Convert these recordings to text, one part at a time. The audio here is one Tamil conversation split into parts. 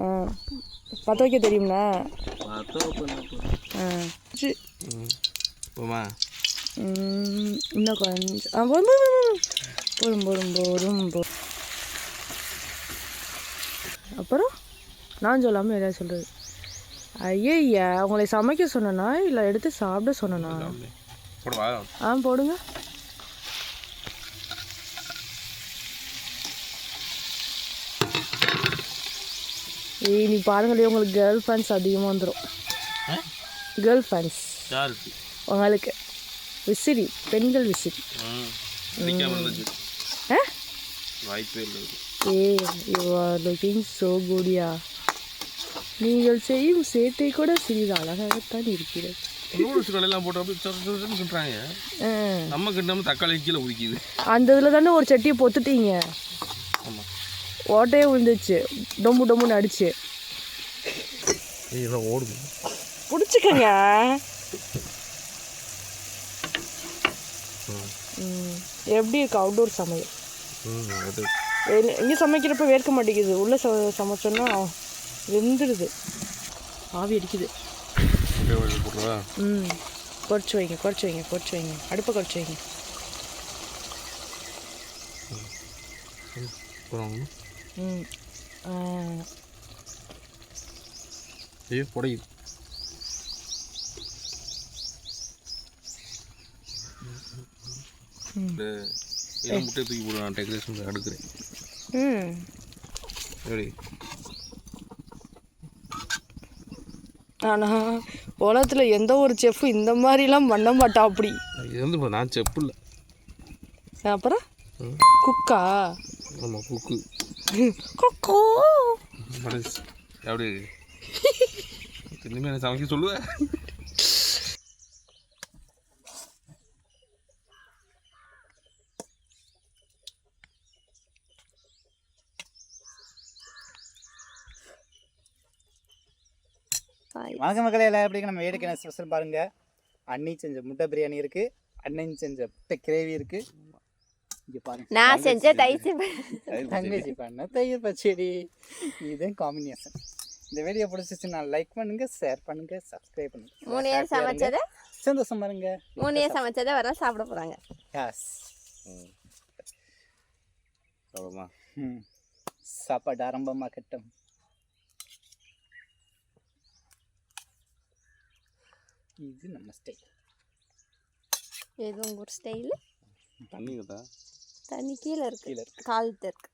ஆ. பற்ற வைக்க. ம். போமா இன்னும் கொஞ்சம் ஆ போதும் போதும் போதும் போதும் போதும் அப்புறம்? நான் சொல்லாமல் எதாவது சொல்கிறது ஐயய்யா உங்களை சமைக்க சொன்னனா இல்லை எடுத்து சாப்பிட சொன்னனா? போடுவா ஆ போடுங்க. ஏய் நீ பாருங்களே உங்களுக்கு கேர்ள் ஃபேன்ஸ் அதிகமாக வந்துடும் கேர்ள் ஃபேன்ஸ் உங்களுக்கு. விசிறி பெண்கள் விசிறி. Hey you are looking so குடியா நீங்கள் செய்யும் சேட்டை கூட சிறிது அழகாகத்தான் இருக்கிறது. நூடுல்ஸ் கடையெல்லாம் போட்டு சொல்கிறாங்க நம்ம கிட்ட தக்காளி கீழே உரிக்குது. அந்த இதில் தானே ஒரு சட்டியை பொத்துட்டீங்க. ஆமாம் ஓட்டையே விழுந்துச்சு டொம்பு டொம்புன்னு அடிச்சு. ஓடுது. பிடிச்சிக்கங்க. எப்படி இருக்கு அவுட்டோர் சமையல்? இங்கே சமைக்கிறப்ப வேர்க்க மாட்டேங்குது. உள்ளே ச சமைச்சோன்னா வெந்துடுது ஆவி அடிக்குது. ம். குறைச்சி வைங்க குறைச்சி வைங்க குறைச்சி வைங்க. அடுப்பை குறைச்சி வைங்க. ஐயோ புடையுது. இந்த இதை முட்டையை தூக்கி போடு நான் டெக்கரேஷன் அடுக்கிறேன். எப்படி ஆனால் உலகத்தில் எந்த ஒரு செஃப்பும் இந்த மாதிரிலாம் பண்ண மாட்டா அப்படி. இது வந்து நான் செப்பு இல்லை. அப்புறம். குக்கா ஆமாம் குக்கு கொக்கோ. எப்படி எனக்கு சமைக்க சொல்லுவேன் வணக்கம் மக்களே எல்லாம் எப்படி? நம்ம வேடிக்கை என்ன ஸ்பெஷல் பாருங்க. அண்ணி செஞ்ச முட்டை பிரியாணி இருக்கு. அண்ணன் செஞ்ச முட்டை கிரேவி இருக்கு. இங்க பாருங்க நான் செஞ்ச தயிர் தங்கச்சி பண்ண தயிர் பச்சடி. இதுதான் காம்பினேஷன் இந்த வீடியோ பிடிச்சிச்சுன்னா லைக் பண்ணுங்க ஷேர் பண்ணுங்க சப்ஸ்கிரைப் பண்ணுங்க. மூணு ஏர் சமைச்சதை சந்தோஷம் பாருங்க மூணு ஏர் சமைச்சதை வர சாப்பிட போறாங்க. எஸ் அவ்வளோமா ம். சாப்பாடு ஆரம்பமாகட்டும். இது நம்ம ஸ்டைல் இது உங்க ஒரு ஸ்டைலு தண்ணி கதா தண்ணி கீழே இருக்கு. கீழே இருக்கு. காலத்து இருக்கு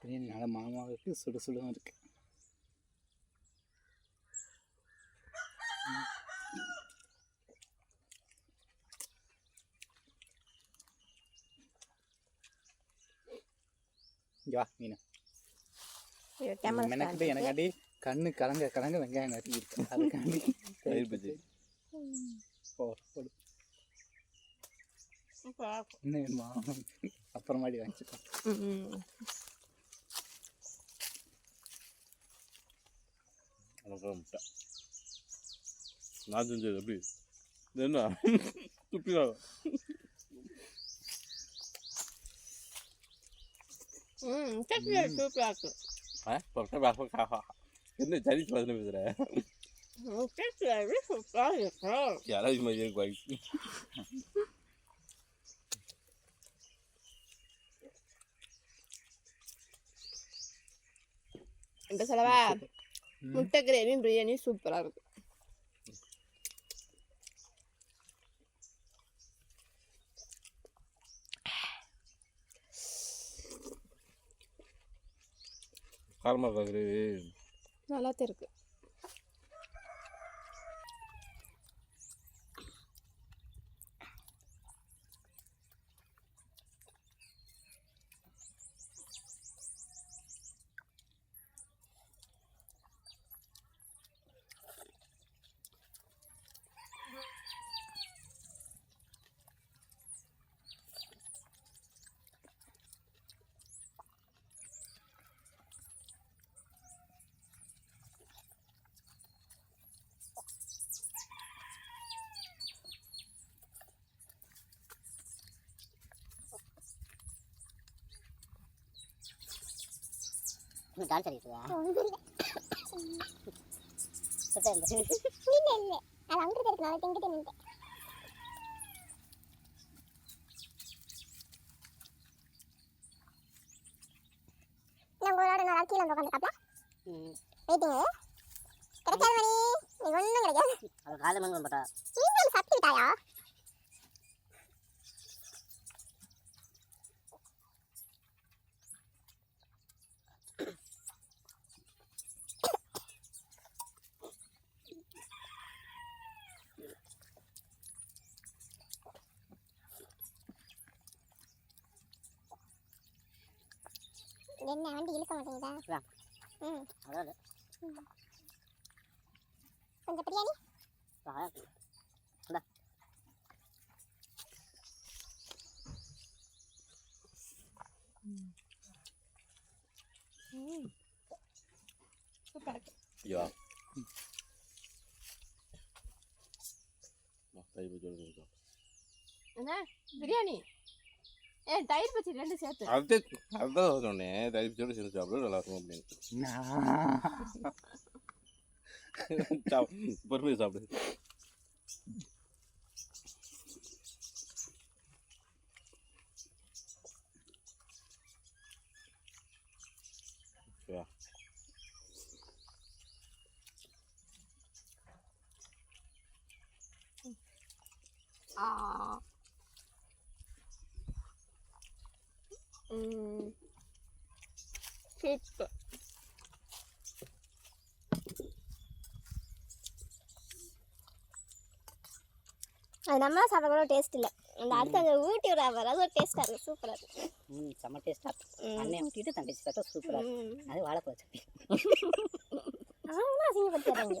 பிரியாணி நல்ல மாமா இருக்கு சுடு சுடும் இருக்கு. மீன். மெனக்கிட்டு எனக்காண்டி கண்ணு கலங்க கலங்க வெங்காயம் நறுக்கி இருக்கு. அதுக்காண்டி தயிர் பச்சடி போ போடு. அப்புறமாடி வாங்கிச்சுக்கோ ம். அவ்வளோ முட்டை நான் செஞ்சது எப்படி? இது என்ன? இருக்கு என்ன சரி சூப்பரா இருக்கு யாராவது மாதிரி இப்போ சொல்லவா? முட்டை கிரேவி பிரியாணி சூப்பரா இருக்கு. காரமாக பார்க்குறது நல்லா தான் இருக்கு டான்ஸ் ஆடிட்டு இல்ல இல்ல. அது அங்கிட்டு இருக்கு. நான் திங்கிட்டு நின்னுட்டேன். நான் உங்களோட நான் கீழே வெயிட்டிங் கிடைக்காது மணி. நீ ஒன்றும் கிடைக்காது. அது காலை மணி நீங்களும் சாப்பிட்டு விட்டாயா? என்ன வண்டி இழுக்க மாட்டேங்குதா? ம். அதான் கொஞ்சம் பிரியாணி. Ja. இருக்கா. என்ன? பிரியாணி? ஏ தயிர் பச்சடி ரெண்டு சேர்த்து. அது அதுதான் சொன்னேன். தயிர் பச்சடி சேர்ந்து சாப்பிட நல்லா இருக்கும் அப்படின்னு. சாப்பிடு பொறுமையாக சாப்பிடு. ஓகேவா ஆ ம் சூப்பர் அது நம்ம சாப்பிட கூட டேஸ்ட் இல்லை. அந்த அடுத்து அந்த ஊட்டி விட வர அது ஒரு டேஸ்ட்டாக இருக்குது சூப்பராக இருக்குது ம் செம்ம டேஸ்ட்டாக அண்ணன் ஊட்டிட்டு தங்கச்சி சாப்பிட்டா சூப்பராக இருக்கும் அது வாழைப்பழ சட்னி. அசிங்கப்படுத்தாங்க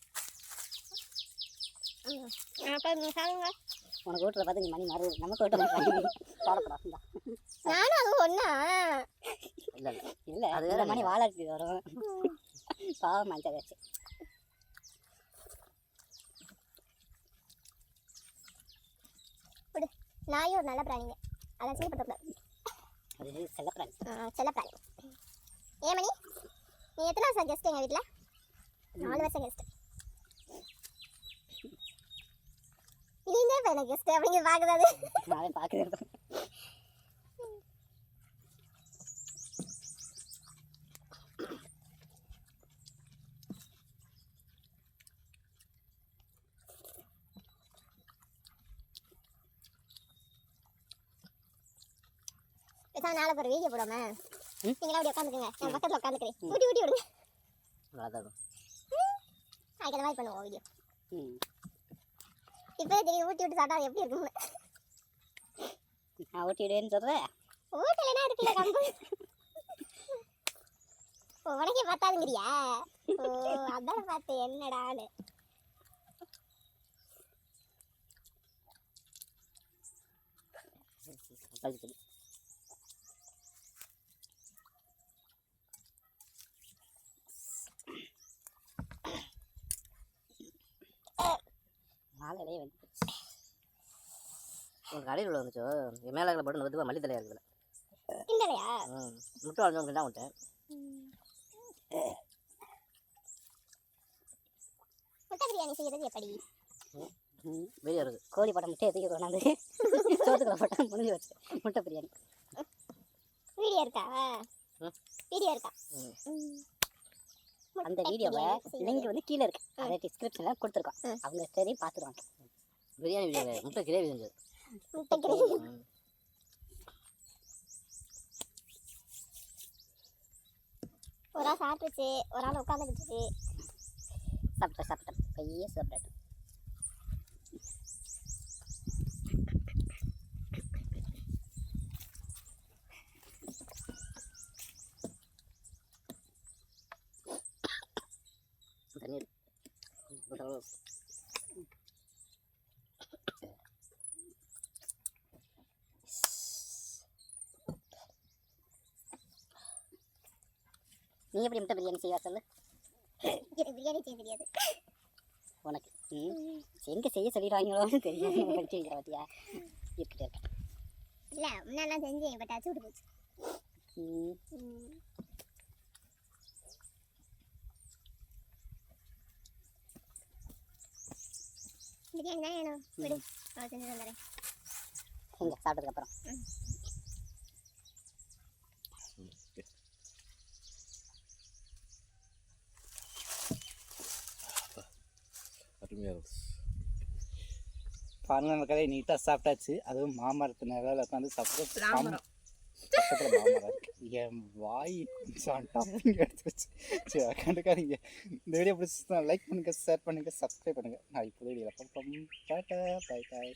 உனக்கு ஓட்டுற பார்த்து மணி மாறு. நமக்கு ஓட்ட மாட்டாங்க கவலைப்படாதா நானும் அதுவும் ஒன்றா இல்லை இல்லை. இல்லை அது வேற மணி வாழாட்டி வரும். பாவம் மஞ்சள் நாயும் ஒரு நல்ல பிராணிங்க. அதை சீப்பட்டக்கூடாது அது செல்லப்பிராணி செல்ல பிராணி. ஏன் மணி? நீ எத்தனை வருஷம் கெஸ்ட் எங்கள் வீட்டில் நாலு வருஷம் கெஸ்ட் நீங்க எனக்கு கெஸ்ட் அப்படிங்க பார்க்குறது அதை பார்க்குறது பேசாம நாளை ஒரு வீடியோ போடாம? நீங்களா அப்படி உட்காந்துக்குங்க. என் பக்கத்தில் உட்காந்துக்கிறேன். ஊட்டி ஊட்டி விடுங்க. நல்லா தான் இருக்கும் அதுக்கு மாதிரி பண்ணுவோம் வீடியோ. ம். இப்போ தெரியும் ஊட்டி விட்டு சாப்பிட்டா அது எப்படி இருக்கும்னு. நான் ஓட்டிடுவேன்னு சொல்கிறேன் ஊட்டலைனா இருக்குல்ல கம்பு? உனக்கே பார்த்தாதுங்கிறியா ஓ அதான் பார்த்தேன் என்னடான்னு. கழிச்சு நாளையிலே வந்து உங்கள் கடையில் உள்ள வந்துச்சோ? என் மேலே போட்டு வந்து மல்லி தலையாக இருக்குதுல்ல இல்லையா ம். முட்டை வளர்ந்து தான் விட்டேன் முட்டை பிரியாணி செய்யறது எப்படி? வெளியே இருக்குது கோழி போட்ட முட்டையை தூக்கி கொண்டாந்து சோத்துக்குள்ள போட்டால் முடிஞ்சு வச்சு முட்டை பிரியாணி. வீடியோ இருக்கா. வீடியோ இருக்கா. அந்த வீடியோவை. லிங்க் வந்து கீழே இருக்கு. அதை டிஸ்கிரிப்ஷனில் கொடுத்துருக்கோம். அவங்க சரி பார்த்துருவாங்க. பிரியாணி வீடியோ முட்டை கிரேவி செஞ்சது. முட்டை கிரேவி. ம். ஒரு ஆள் சாப்பிட்டுச்சு. ஒரு ஆள் உட்காந்துக்கிட்டு சாப்பிட்டேன் சாப்பிட்டேன் பைய சாப்பிடட்டும் தண்ணி எடு. அளவு. நீ எப்படி முட்டை பிரியாணி செய்வா சொல்லு? எனக்கு பிரியாணி செய்ய தெரியாது. உனக்கு? ம். எங்கே செய்ய சொல்லிடுவாங்களோன்னு தெரியாது. படிச்சுக்கிற பார்த்தியா இருக்கட்டும் இருக்கட்டும் இல்ல முன்னெல்லாம் செஞ்சேன் பட் அது சூடு போச்சு. ம். பிரியாணி தான் வேணும்? விடு. அவள் செஞ்சு தந்துடுறேன் எங்க சாப்பிட்டதுக்கப்புறம் அருமையாக இருக்கு. பாருங்க மக்களே நீட்டாக சாப்பிட்டாச்சு. அதுவும் மாமரத்து நிழலில் உட்காந்து சாப்பிட்டு என் வாய் கொஞ்சம் டப்பிங் சரி கண்டுக்காதீங்க. இந்த வீடியோ பிடிச்சி லைக் பண்ணுங்கள் ஷேர் பண்ணுங்கள் சப்ஸ்கிரைப் பண்ணுங்கள் நான் இப்போ வீடியோவில் பார்ப்போம் டாட்டா பாய்